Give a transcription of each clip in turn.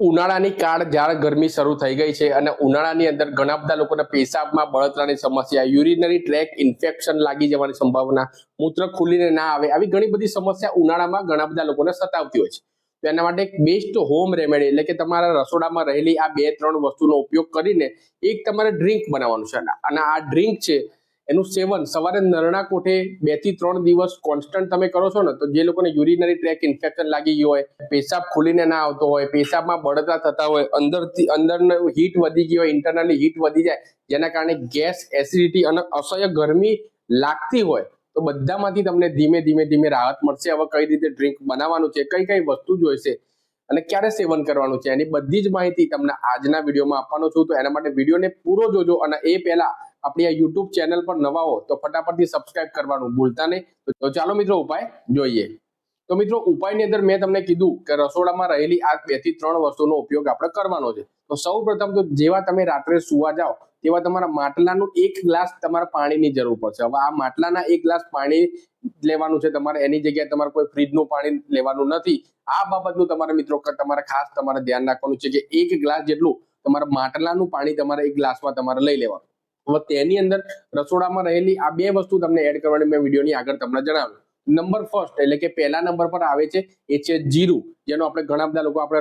ઉનાળાની કાળ જ્યારે ગરમી શરૂ થઈ ગઈ છે અને ઉનાળાની અંદર ઘણા બધા લોકોના પેશાબમાં બળતરાની સમસ્યા, યુરિનરી ટ્રેક ઇન્ફેક્શન લાગી જવાની સંભાવના, મૂત્ર ખુલીને ના આવે આવી ઘણી બધી સમસ્યા ઉનાળામાં ઘણા બધા લોકોને સતાવતી હોય છે. તો એના માટે એક બેસ્ટ હોમ રેમેડી એટલે કે તમારા રસોડામાં રહેલી આ બે ત્રણ વસ્તુનો ઉપયોગ કરીને એક તમારે ડ્રિંક બનાવવાનું છે. અને આ ડ્રિંક છે એનું સેવન સવારે નરણા કોઠે બેથી ત્રણ દિવસ કોન્સ્ટન્ટ તમે કરો છો ને, તો જે લોકોને યુરિનરી ટ્રેક ઇન્ફેક્શન લાગી ગયું હોય, પેશાબ ખુલીને ના આવતો હોય, પેશાબમાં બળતરા થતા હોય, અંદરથી અંદર હીટ વધી ગયો હોય ઇન્ટરનલી હીટ વધી જાય, જેના કારણે ગેસ એસિડિટી અને અસહ્ય ગરમી લાગતી હોય, તો બધામાંથી તમને ધીમે ધીમે ધીમે રાહત મળશે. હવે કઈ રીતે ડ્રિંક બનાવવાનું છે, કઈ કઈ વસ્તુ જોઈશે અને ક્યારે સેવન કરવાનું છે, એની બધી જ માહિતી તમને આજના વિડીયોમાં આપવાનો છું. તો એના માટે વિડીયોને પૂરો જોજો અને એ પહેલા આપણી આ યુટ્યુબ ચેનલ પર નવા હો તો ફટાફટથી સબસ્ક્રાઇબ કરવાનું ભૂલતા નહીં. તો ચાલો મિત્રો ઉપાય જોઈએ. તો મિત્રો ઉપાયની અંદર મેં તમને કીધું કે રસોડામાં રહેલી આ બેથી ત્રણ વસ્તુનો ઉપયોગ આપણે કરવાનો છે. તો સૌ પ્રથમ તો જેવા તમે રાત્રે સુવા જાઓ, તેવા તમારા માટલાનું એક ગ્લાસ તમારે પાણીની જરૂર પડશે. હવે આ માટલાના એક ગ્લાસ પાણી લેવાનું છે તમારે, એની જગ્યાએ તમારે કોઈ ફ્રીજનું પાણી લેવાનું નથી. આ બાબતનું તમારે મિત્રો તમારે ખાસ તમારે ધ્યાન રાખવાનું છે કે એક ગ્લાસ જેટલું તમારા માટલાનું પાણી તમારે એક ગ્લાસમાં તમારે લઈ લેવાનું. તેની અંદર રસોડામાં રહેલી આ બે વસ્તુ તમને એડ કરવાની મેં વિડીયોની આગળ તમને જણાવ્યું. નંબર ફર્સ્ટ એટલે કે પહેલા નંબર પર આવે છે, એ છે જીરું, જેનો આપણે ઘણા બધા લોકો આપણે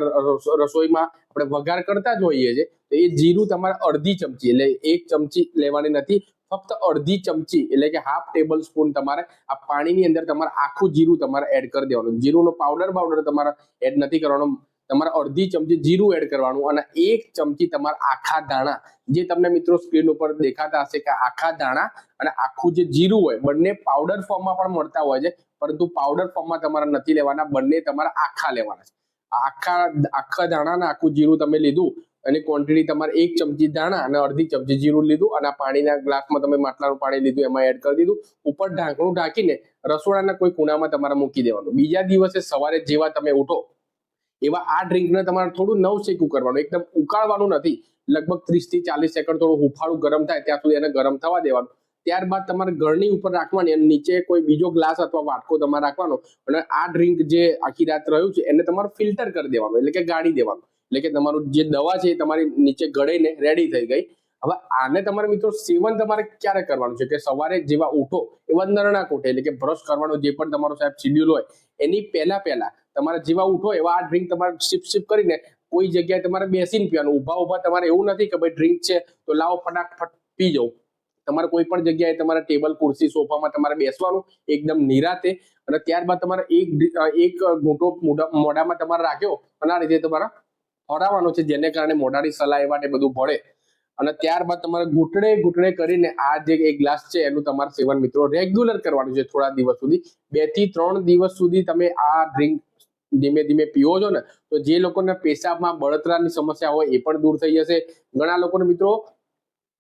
રસોઈમાં આપણે વઘાર કરતા જ હોઈએ છીએ. તો એ જીરું તમારે અડધી ચમચી એટલે એક ચમચી લેવાની નથી, ફક્ત અડધી ચમચી એટલે કે હાફ ટેબલ સ્પૂન તમારે આ પાણીની અંદર તમારે આખું જીરું તમારે એડ કરી દેવાનું. જીરુંનો પાવડર પાવડર તમારે એડ નથી કરવાનો. તમારે અડધી ચમચી જીરું એડ કરવાનું અને એક ચમચી તમારા આખા દાણા. જે તમને મિત્રો સ્ક્રીન ઉપર દેખાતા હશે કે આખા દાણા અને આખું જે જીરું હોય, બંને પાવડર ફોર્મમાં પણ મળતા હોય છે, પરંતુ પાવડર ફોર્મમાં તમારે નથી લેવાના, બંને તમારે આખા લેવાના છે. આખા આખા દાણા ને આખું જીરું તમે લીધું અને ક્વોન્ટિટી તમારે એક ચમચી દાણા અને અડધી ચમચી જીરું લીધું અને પાણીના ગ્લાસમાં તમે માટલાનું પાણી લીધું, એમાં એડ કરી દીધું. ઉપર ઢાંકણું ઢાંકીને રસોડાના કોઈ ખૂણામાં તમારે મૂકી દેવાનું. બીજા દિવસે સવારે જેવા તમે ઉઠો એવા આ ડ્રિંકને તમારે થોડું નવ શેકું કરવાનું, એકદમ ઉકાળવાનું નથી. લગભગ ત્રીસથી ચાલીસ સેકન્ડ થોડું હુફાળું ગરમ થાય ત્યાં સુધી એને ગરમ થવા દેવાનું. ત્યારબાદ તમારે ગળણી ઉપર રાખવાની અને નીચે કોઈ બીજો ગ્લાસ અથવા વાટકો તમારે રાખવાનો અને આ ડ્રિંક જે આખી રાત રહ્યું છે એને તમારે ફિલ્ટર કરી દેવાનું, એટલે કે ગાળી દેવાનું. એટલે કે તમારું જે દવા છે એ તમારી નીચે ગળીને રેડી થઈ ગઈ. હવે આને તમારે મિત્રો સેવન તમારે ક્યારે કરવાનું છે કે સવારે જેવા ઉઠો એવા નરણા કોઠે, એટલે કે બ્રશ કરવાનો જે પણ તમારો સાહેબ શિડ્યુલ હોય, એની પહેલા પહેલા તમારે જેવા ઉઠો, એવા આ ડ્રિંક તમારે સિપ સિપ કરીને કોઈ જગ્યાએ તમારે બેસીને પીવાનું. ઊભા ઊભા તમારે એવું નથી કે ભાઈ ડ્રિંક છે તો લાવો ફટાફટ પી જાઓ. તમારે કોઈ પણ જગ્યાએ તમારે ટેબલ ખુરશી, સોફામાં તમારે બેસવાનું, એકદમ નિરાતે. અને ત્યારબાદ તમારે એક એક ઘૂંટો મોઢા- મોઢામાં તમારે રાખ્યો અને આ રીતે તમારે હરાવવાનો છે, જેને કારણે મોઢાની સલાહ માટે બધું ભળે. અને ત્યારબાદ તમારે ઘૂંટણે ઘૂંટણે કરીને આ જે એક ગ્લાસ છે, એનું તમારે સેવન મિત્રો રેગ્યુલર કરવાનું છે થોડા દિવસ સુધી. બેથી ત્રણ દિવસ સુધી તમે આ ડ્રિંક ધીમે ધીમે પીવો છો ને, તો જે લોકોને પેશાબમાં બળતરાની સમસ્યા હોય એ પણ દૂર થઈ જશે. ઘણા લોકોને મિત્રો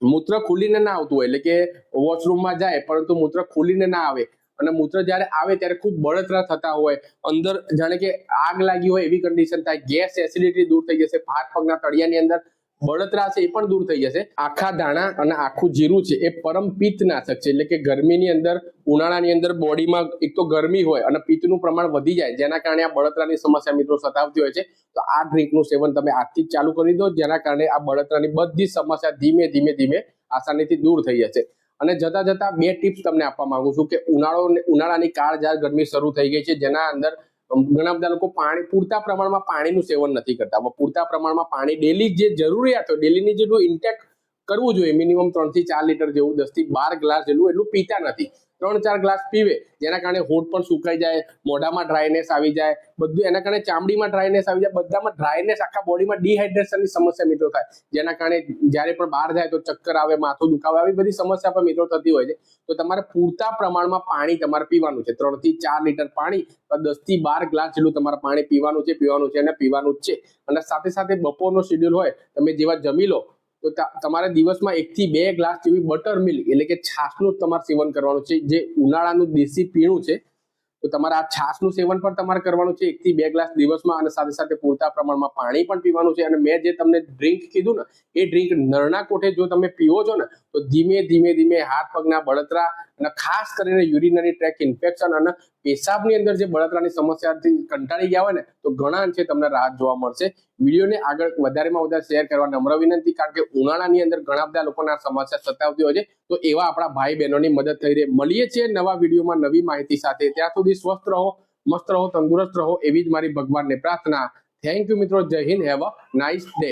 મૂત્ર ખુલીને ના આવતું હોય, એટલે કે વોશરૂમમાં જાય, પરંતુ મૂત્ર ખુલીને ના આવે. અને મૂત્ર જ્યારે આવે ત્યારે ખૂબ બળતરા થતા હોય. અંદર જાણે કે આગ લાગી હોય એવી કન્ડિશન થાય, ગેસ એસિડિટી દૂર થઈ જશે હાથ પગના તળિયાની અંદર બળતરા છે એ પણ દૂર થઈ જશે. આખા દાણા અને આખું જીરું છે એ પરમ પિત્ત નાશક છે. એટલે કે ગરમીની અંદર, ઉનાળાની અંદર બોડીમાં એક તો ગરમી હોય અને પિત્તનું પ્રમાણ વધી જાય, જેના કારણે આ બળતરાની સમસ્યા મિત્રો સતાવતી હોય છે. તો આ ડ્રિંકનું સેવન તમે આજથી જ ચાલુ કરી દો, જેના કારણે આ બળતરાની બધી સમસ્યા ધીમે ધીમે ધીમે આસાનીથી દૂર થઈ જશે. અને જતા જતા બે ટિપ્સ તમને આપવા માંગુ છું કે ઉનાળો ઉનાળાની કાળ જ્યારે ગરમી શરૂ થઈ ગઈ છે, જેના અંદર ઘણા બધા લોકો પાણી, પૂરતા પ્રમાણમાં પાણીનું સેવન નથી કરતા. પૂરતા પ્રમાણમાં પાણી ડેલી જે જરૂરિયાત ડેલીની જેટલું ઇન્ટેક કરવું જોઈએ. મિનિમમ ત્રણથી ચાર લીટર જેવું, દસથી બાર ગ્લાસ જેટલું એટલું પીતા નથી. ત્રણ ચાર ગ્લાસ પીવે, જેના કારણે હોઠ પણ સુકાઈ જાય, મોઢામાં ડ્રાયનેસ આવી જાય, બધું એના કારણે ચામડીમાં ડ્રાયનેસ આવી જાય, બધામાં ડ્રાયનેસ આખા બોડીમાં ડિહાઇડ્રેશનની સમસ્યા મિત્રો થાય. જેના કારણે જ્યારે પણ બહાર જાય તો ચક્કર આવે, માથું દુખાવે આવી બધી સમસ્યા પણ મિત્રો થતી હોય છે. તો તમારે પૂરતા પ્રમાણમાં પાણી તમારે પીવાનું છે. ત્રણથી ચાર લીટર પાણી દસથી બાર ગ્લાસ જેટલું તમારે પાણી પીવાનું છે પીવાનું છે અને પીવાનું જ છે. અને સાથે સાથે બપોરનો શેડ્યુલ હોય, તમે જેવા જમી લો તો તમારે દિવસમાં એક થી બે ગ્લાસ જેવી બટર મિલ્ક, એટલે કે છાશનું તમારે સેવન કરવાનું છે. જે ઉનાળાનું દેશી પીણું છે, તો તમારે આ છાશનું સેવન પણ તમારે કરવાનું છે. એક થી બે ગ્લાસ દિવસમાં અને સાથે સાથે પૂરતા પ્રમાણમાં પાણી પણ પીવાનું છે. અને મેં જે તમને ડ્રિંક કીધું ને, એ ડ્રિંક નરણા કોઠે જો તમે પીવો છો ને, તો ધીમે ધીમે ધીમે હાથ પગના બળતરા અને ખાસ કરીને યુરિનરી ટ્રેક ઇન્ફેક્શન અને પેશાબની અંદર જે બળતરાની સમસ્યાથી કંટાળી ગયા હોય ને, તો ઘણા અંશે તમને રાહત જોવા મળશે. વિડીયોને આગળ વધારેમાં વધારે શેર કરવા નમ્ર વિનંતી, કારણ કે ઉનાળાની અંદર ઘણા બધા લોકોને આ સમસ્યા સતાવતી હોય છે. તો એવા આપણા ભાઈ બહેનોની મદદ થઈ રહી. મળીએ છીએ નવા વિડીયોમાં નવી માહિતી સાથે. ત્યાં સુધી સ્વસ્થ રહો, મસ્ત રહો, તંદુરસ્ત રહો, એવી જ મારી ભગવાનને પ્રાર્થના. થેન્ક યુ મિત્રો. જય Hind. Have a nice day